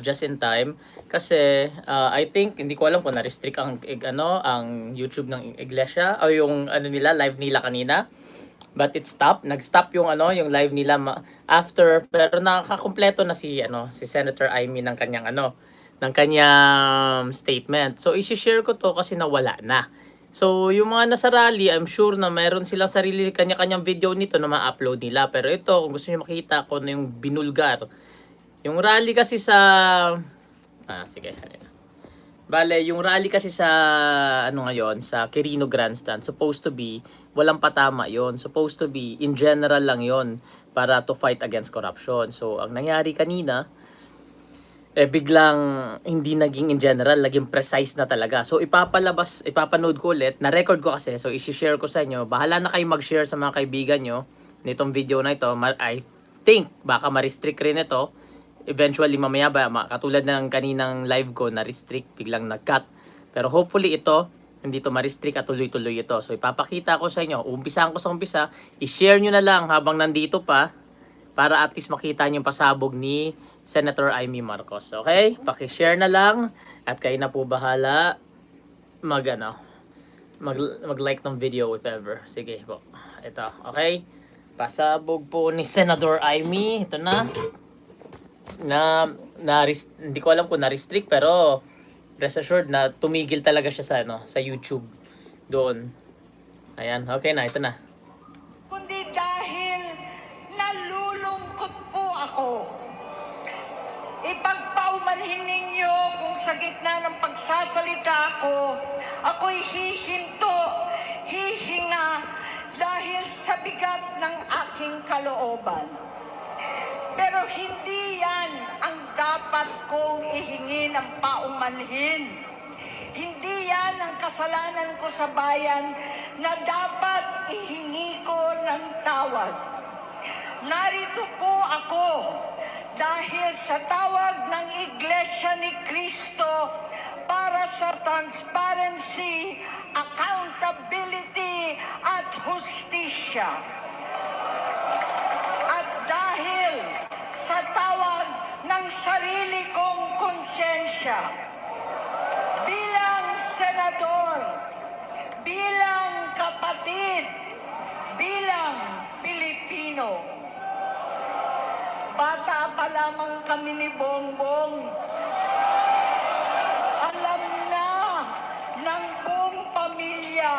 just in time. Kasi uh, I think hindi ko alam kung na-restrict ang ig- ano ang YouTube ng iglesia o yung ano nila live nila kanina. But it stopped. Nag-stop yung ano yung live nila after pero nakakumpleto na si ano si Senator Amy ng kanyang ano ng kanyang statement. So i-share ko to kasi nawala na. So, yung mga nasa rally, I'm sure na mayroon silang sarili kanya-kanyang video nito na ma-upload nila. Pero ito, kung gusto niyo makita ko na yung binulgar, yung rally kasi sa... Ah, sige. Bale, yung rally kasi sa ano ngayon, sa Quirino Grandstand, supposed to be, walang patama yon Supposed to be, in general lang yon para to fight against corruption. So, ang nangyari kanina, eh biglang hindi naging in general, naging precise na talaga. So ipapalabas, ipapanood ko ulit, na-record ko kasi, so i-share ko sa inyo. Bahala na kayo mag-share sa mga kaibigan nyo nitong video na ito. I think baka ma-restrict rin ito. Eventually mamaya ba, katulad ng kaninang live ko, na-restrict, biglang nag-cut. Pero hopefully ito, hindi to ma-restrict at tuloy-tuloy ito. So ipapakita ko sa inyo, umpisahan ko sa umpisa, i-share nyo na lang habang nandito pa para at least makita yung pasabog ni Senator Amy Marcos. Okay? Paki-share na lang at kayo na po bahala mag ano, mag, mag-like ng video if ever. Sige po. Ito, okay? Pasabog po ni Senator Amy. Ito na. Na, na hindi ko alam kung na-restrict pero rest assured na tumigil talaga siya sa ano, sa YouTube doon. Ayan, okay na, ito na. kundi dahil nalulungkot po ako. Ipagpaumanhin ninyo kung sa gitna ng pagsasalita ko, ako'y hihinto, hihinga dahil sa bigat ng aking kalooban. Pero hindi yan ang dapat kong ihingi ng paumanhin. Hindi yan ang kasalanan ko sa bayan na dapat ihingi ko ng tawad. Narito po ako dahil sa tawag ng Iglesia ni Cristo para sa transparency, accountability at hustisya. At dahil sa tawag ng sarili kong konsensya, bilang senador, bilang kapatid, bilang Pilipino. Bata pa lamang kami ni Bongbong. Alam na ng buong pamilya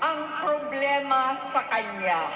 ang problema sa kanya.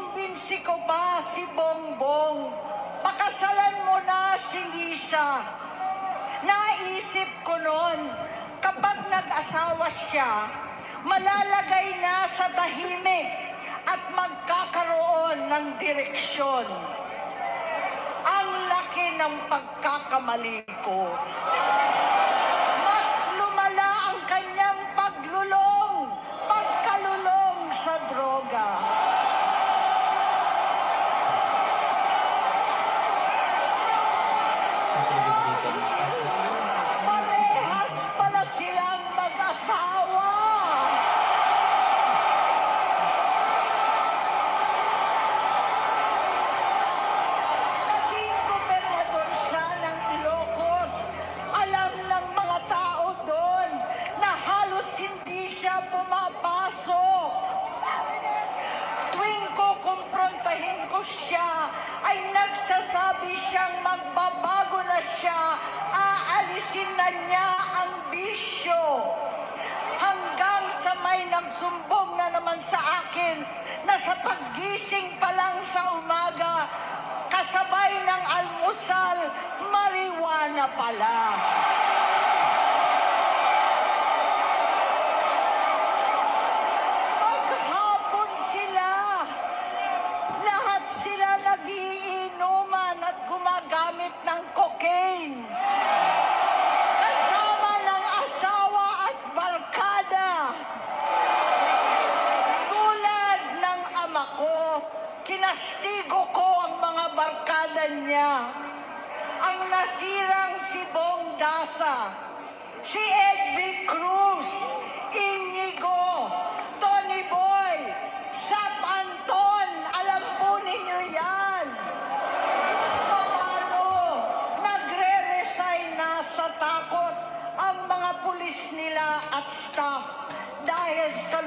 Kinumbinsi ko pa si Bongbong. Pakasalan mo na si Lisa. Naisip ko noon, kapag nag-asawa siya, malalagay na sa tahimik at magkakaroon ng direksyon. Ang laki ng pagkakamali ko.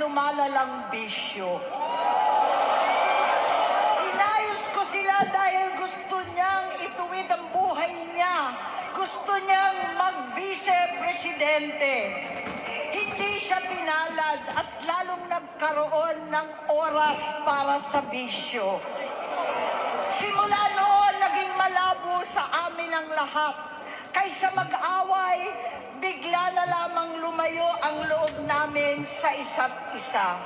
Lumalalang bisyo. Inayos ko sila dahil gusto niyang ituwid ang buhay niya. Gusto niyang mag-vice-presidente. Hindi siya pinalad at lalong nagkaroon ng oras para sa bisyo. Simula noon, naging malabo sa amin ang lahat. Kaysa mag-away, bigla na lamang lumayo ang loob namin sa isa't isa.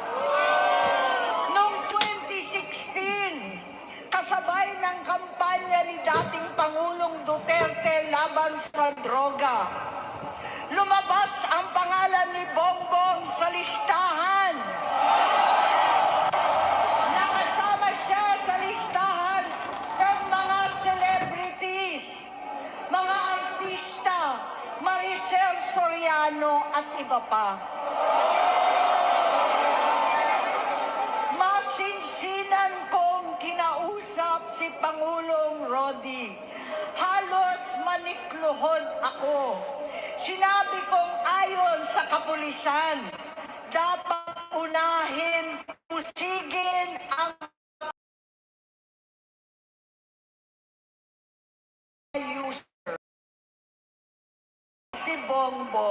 Noong 2016, kasabay ng kampanya ni dating Pangulong Duterte laban sa droga, lumabas ang pangalan ni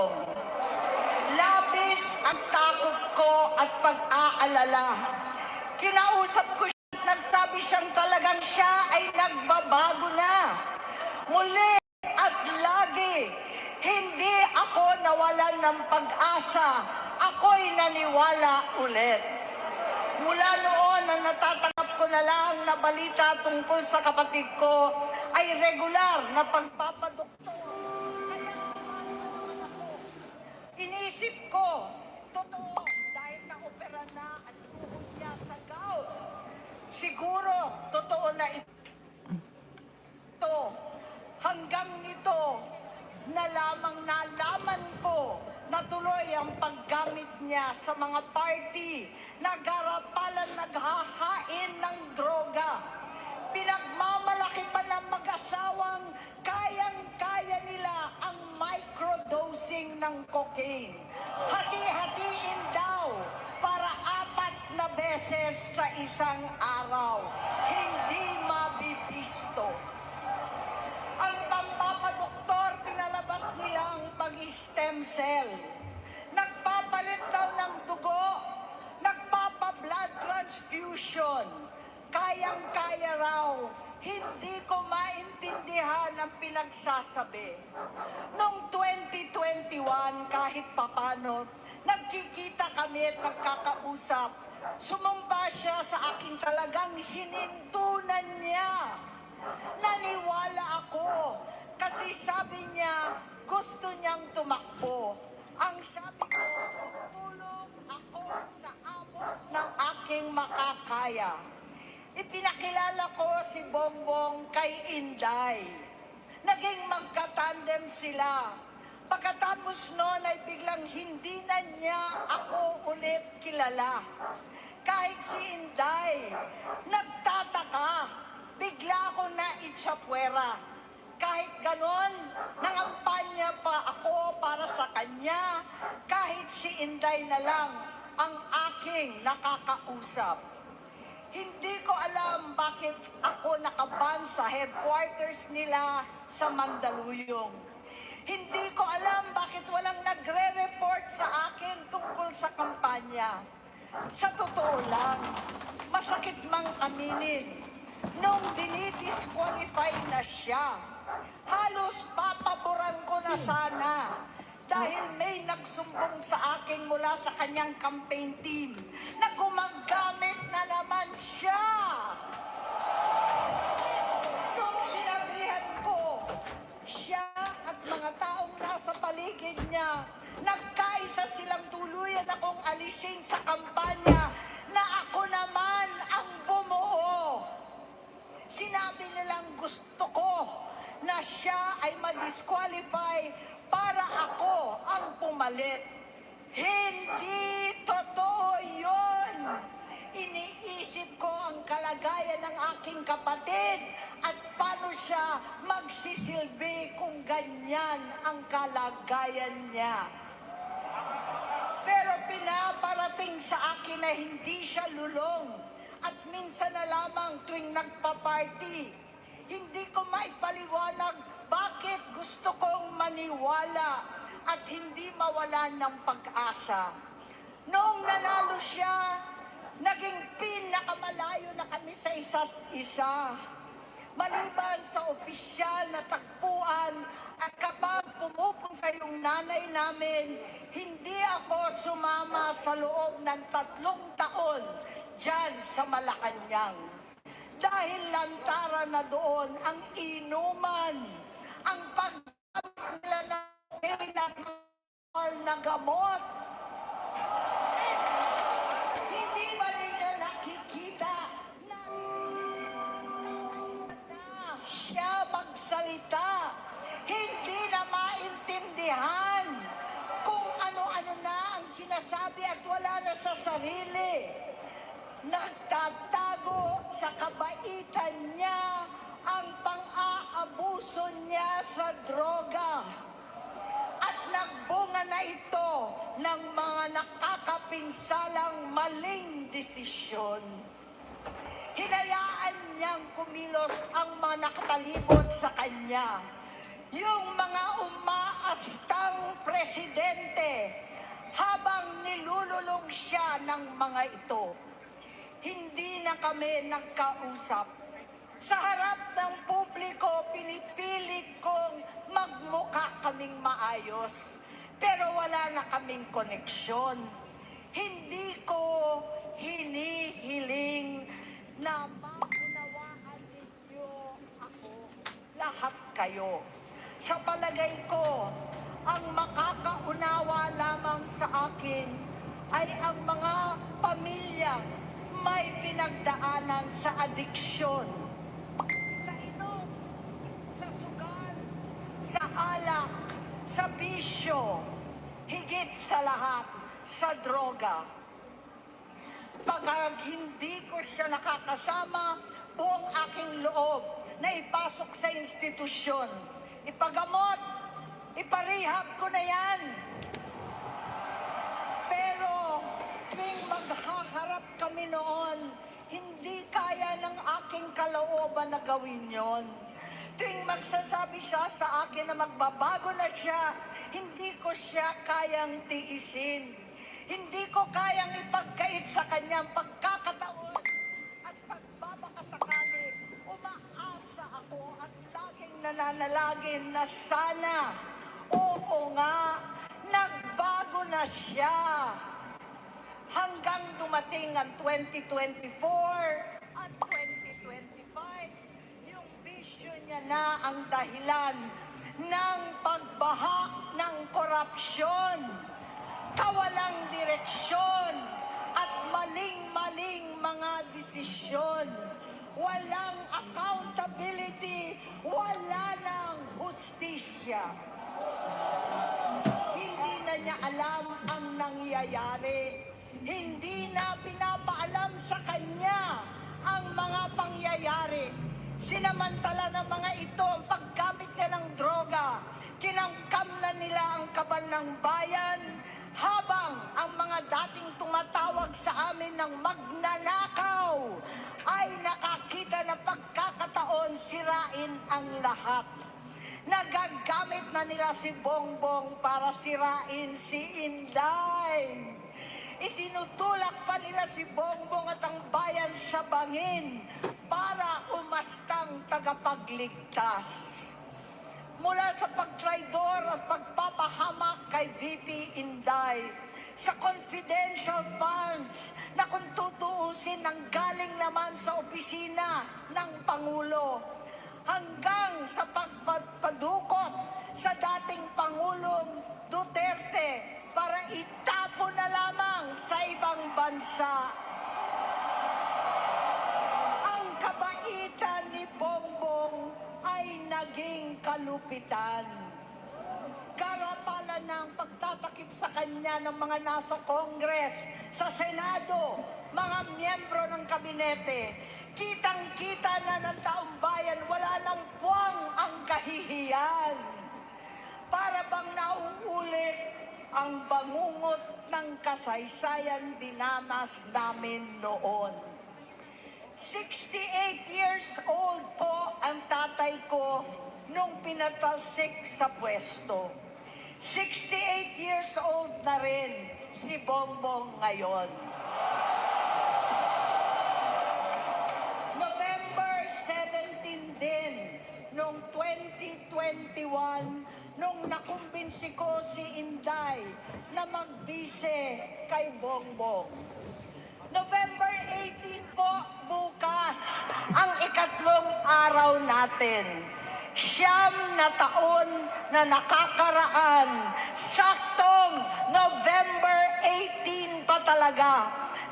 Bongbong. Labis ang takot ko at pag-aalala. Kinausap ko siya at nagsabi siyang talagang siya ay nagbabago na. Muli at lagi, hindi ako nawalan ng pag-asa. Ako'y naniwala ulit. Mula noon na natatanggap ko na lang na balita tungkol sa kapatid ko ay regular na pagpapadoktor. Inisip ko, totoo, dahil na-opera na ang tuhod niya sa gout. Siguro, totoo na ito. Hanggang nito, na lamang nalaman ko na tuloy ang paggamit niya sa mga party na garapalan naghahain ng droga. Pinagmamalaki pa ng mag-asawang kayang-kaya nila ang microdosing ng cocaine. Hati-hatiin daw para apat na beses sa isang araw. Hindi mabibisto. Ang pampapadoktor, pinalabas nilang pag-stem cell. Nagpapalit daw ng dugo, nagpapa-blood transfusion. Kayang-kaya raw, hindi ko maintindihan ang pinagsasabi. Noong 2021, kahit papano, nagkikita kami at nagkakausap. Sumumba siya sa akin talagang hinintunan niya. Naniwala ako kasi sabi niya gusto niyang tumakbo. Ang sabi ko, tutulong ako sa abot ng aking makakaya. Ipinakilala ko si Bongbong kay Inday. Naging magkatandem sila. Pagkatapos noon ay biglang hindi na niya ako ulit kilala. Kahit si Inday, nagtataka bigla ako na itsapwera. Kahit ganon, nangampanya pa ako para sa kanya, kahit si Inday na lang ang aking nakakausap. Hindi ko alam bakit ako nakaban sa headquarters nila sa Mandaluyong. Hindi ko alam bakit walang nagre-report sa akin tungkol sa kampanya. Sa totoo lang, masakit mang aminin, nung dinidisqualify na siya, halos papaboran ko na sana dahil may nagsumbong sa akin mula sa kanyang campaign team na gumagamit na naman siya. Nagpa-party. Hindi ko maipaliwanag bakit gusto kong maniwala at hindi mawalan ng pag-asa. Noong nanalo siya, naging pinakamalayo na kami sa isa't isa. Maliban sa opisyal na tagpuan at kapag pumupunta yung nanay namin, hindi ako sumama sa loob ng tatlong taon dyan sa Malacanang. Dahil lantaran na doon ang inuman, ang paggamit nila ng pinakal na gamot. Hindi ba nila nakikita na na siya magsalita. Hindi na maintindihan kung ano-ano na ang sinasabi at wala na sa sarili. Nagtatago sa kabaitan niya ang pang-aabuso niya sa droga. At nagbunga na ito ng mga nakakapinsalang maling desisyon. Hinayaan niyang kumilos ang mga nakatalibot sa kanya. Yung mga umaastang presidente habang nilululong siya ng mga ito. Na kami nagkausap. Sa harap ng publiko, pinipilit kong magmukha kaming maayos. Pero wala na kaming koneksyon. Hindi ko hinihiling na maunawaan ninyo ako, lahat kayo. Sa palagay ko, ang makakaunawa lamang sa akin ay ang mga pamilyang may pinagdaanan sa adiksyon, sa inom, sa sugal, sa alak, sa bisyo, higit sa lahat, sa droga. Pagka hindi ko siya nakakasama, buong aking loob na ipasok sa institusyon. Ipagamot, iparehab ko na yan. Pero tuwing maghaharap kami noon, hindi kaya ng aking kalooban na gawin yon. Tuwing magsasabi siya sa akin na magbabago na siya, hindi ko siya kayang tiisin. Hindi ko kayang ipagkait sa kanyang pagkakataon at pagbabakasakali. Umaasa ako at laging nananalangin na sana, oo nga, nagbago na siya hanggang dumating ang 2024 at 2025, yung vision niya na ang dahilan ng pagbaha ng korupsyon, kawalang direksyon, at maling-maling mga desisyon. Walang accountability, wala ng hustisya. Hindi na niya alam ang nangyayari. Hindi na pinapaalam sa kanya ang mga pangyayari. Sinamantala ng mga ito ang paggamit niya ng droga. Kinangkam na nila ang kaban ng bayan habang ang mga dating tumatawag sa amin ng magnanakaw ay nakakita na pagkakataon sirain ang lahat. Nagagamit na nila si Bongbong para sirain si Inday. Itinutulak pa nila si Bongbong at ang bayan sa bangin para umastang tagapagligtas. Mula sa pagtraidor at pagpapahamak kay VP Inday sa confidential funds na kung tutuusin ang galing naman sa opisina ng Pangulo hanggang sa pagpadukot sa dating Pangulong Duterte ibang bansa ang kabaitan ni Bongbong ay naging kalupitan. Karapalan ng pagtatakip sa kanya ng mga nasa Kongres, sa Senado, mga miyembro ng kabinete. Kitang-kita na ng taong bayan, wala nang puwang ang kahihiyan. Para bang nauulit ang bangungot ng kasaysayan dinamas namin noon. 68 years old po ang tatay ko nung pinatalsik sa pwesto. 68 years old na rin si Bongbong ngayon. November 17 din, nung 2021, nung nakumbinsi ko si Inday na magbise kay Bongbong. November 18 po, bukas, ang ikatlong araw natin. Siyam na taon na nakakaraan, saktong November 18 pa talaga,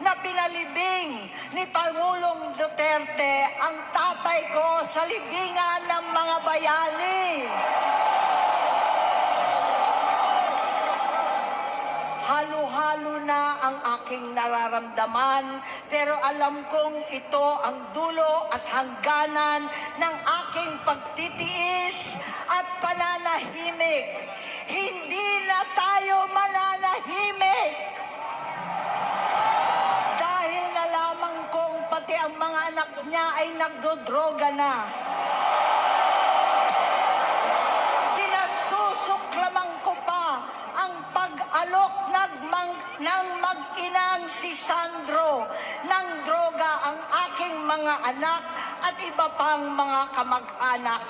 na pinalibing ni Pangulong Duterte ang tatay ko sa libingan ng mga bayani. Aking nararamdaman, pero alam kong ito ang dulo at hangganan ng aking pagtitiis at pananahimik. Hindi na tayo mananahimik! Dahil nalaman kong pati ang mga anak niya ay nagdodroga na. Kinasusuklaman ko pa ang pag-alok ng, mang- ng mag-inang si Sandro ng droga ang aking mga anak at iba pang mga kamag-anak.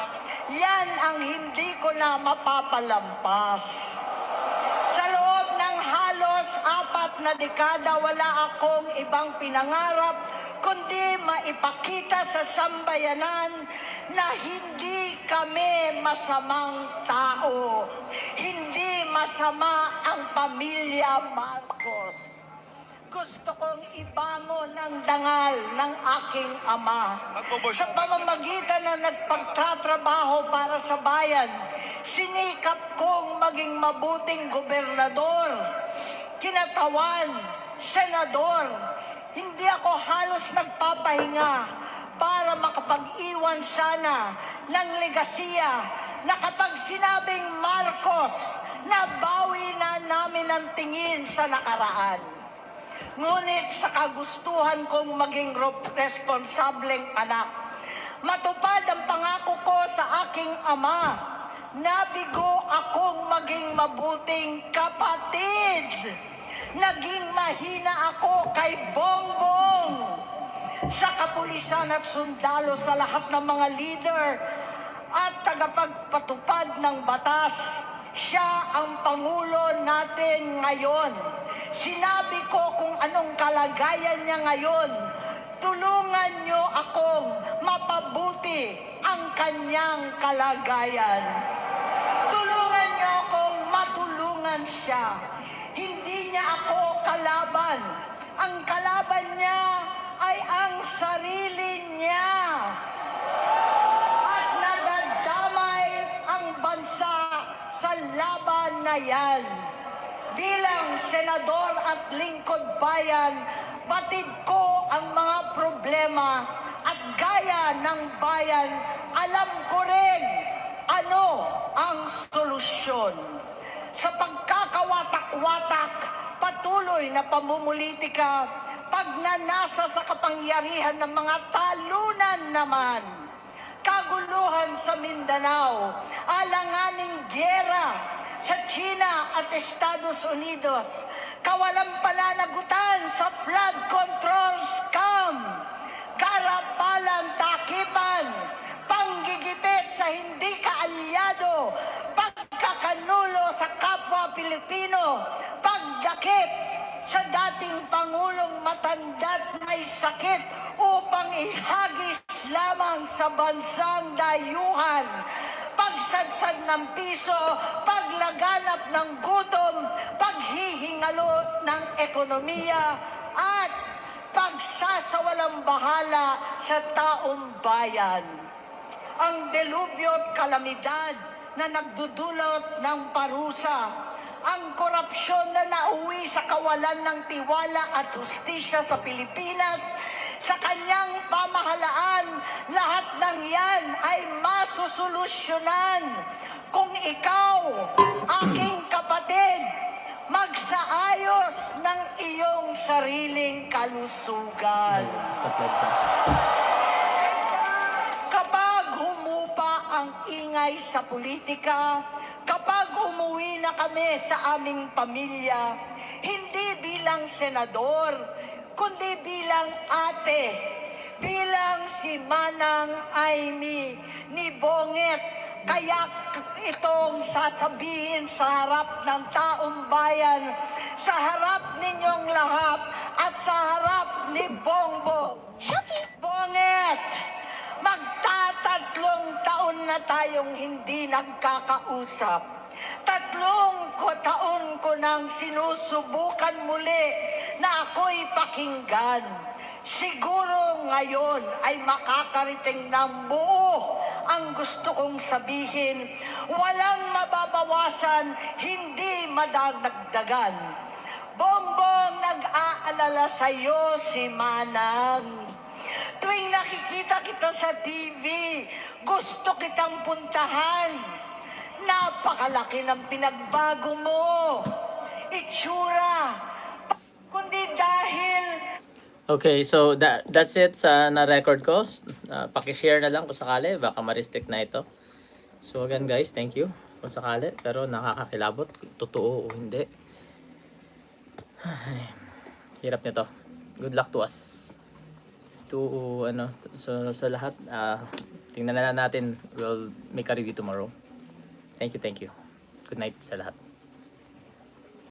Yan ang hindi ko na mapapalampas. Sa loob ng halos apat na dekada, wala akong ibang pinangarap kundi maipakita sa sambayanan na hindi kami masamang tao. Hindi masama ang pamilya Marcos. Gusto kong ibangon ng dangal ng aking ama. Sa pamamagitan na nagpagtatrabaho para sa bayan, sinikap kong maging mabuting gobernador, kinatawan, senador. Hindi ako halos nagpapahinga para makapag-iwan sana ng legasiya na kapag sinabing Marcos, nabawi na namin ang tingin sa nakaraan. Ngunit sa kagustuhan kong maging responsableng anak, matupad ang pangako ko sa aking ama, nabigo akong maging mabuting kapatid. Naging mahina ako kay Bongbong sa kapulisan at sundalo sa lahat ng mga leader at tagapagpatupad ng batas. Siya ang Pangulo natin ngayon. Sinabi ko kung anong kalagayan niya ngayon. Tulungan niyo akong mapabuti ang kanyang kalagayan. Tulungan niyo akong matulungan siya. Hindi niya ako kalaban. Ang kalaban niya ay ang sarili niya. At nadadamay ang bansa sa laban na yan. Bilang senador at lingkod bayan, batid ko ang mga problema at gaya ng bayan, alam ko rin ano ang solusyon. Sa pagkakawatak-watak, patuloy na pamumulitika, pagnanasa sa kapangyarihan ng mga talunan naman, kag kaguluhan sa Mindanao, alanganing gyera sa China at Estados Unidos, kawalang pananagutan sa flood control scam, karapalan takipan, panggigipit sa hindi kaalyado, pagkakanulo sa kapwa Pilipino, pagdakip sa dating Pangulong matanda't may sakit upang ihagis lamang sa bansang dayuhan. Pagsadsad ng piso, paglaganap ng gutom, paghihingalo ng ekonomiya, at pagsasawalang bahala sa taong bayan. Ang delubyo at kalamidad na nagdudulot ng parusa, ang korupsyon na nauwi sa kawalan ng tiwala at hustisya sa Pilipinas, sa kanyang pamahalaan, lahat ng yan ay masusolusyonan kung ikaw, aking kapatid, magsaayos ng iyong sariling kalusugan. Kapag humupa ang ingay sa politika, kapag umuwi na kami sa aming pamilya, hindi bilang senador, kundi bilang ate, bilang si Manang Aimee ni Bonget, kaya itong sasabihin sa harap ng taong bayan, sa harap ninyong lahat, at sa harap ni Bongbong. Bonget! Magtatatlong taon na tayong hindi nagkakausap. Tatlong ko taon ko nang sinusubukan muli na ako'y pakinggan. Siguro ngayon ay makakariting ng buo ang gusto kong sabihin. Walang mababawasan, hindi madadagdagan. Bongbong, nag-aalala sa'yo si Manang. Tuwing nakikita kita sa TV, gusto kitang puntahan. Napakalaki ng pinagbago mo. Itsura. Okay, so that that's it sa na-record ko. Uh, paki-share na lang kung sakali, baka ma-restrict na ito. So again guys, thank you kung sakali. Pero nakakakilabot, totoo o hindi. Ay, hirap nito. Good luck to us. To ano, so, sa lahat, ah, tingnan na natin. We'll make a review tomorrow. Thank you, thank you. Good night sa lahat.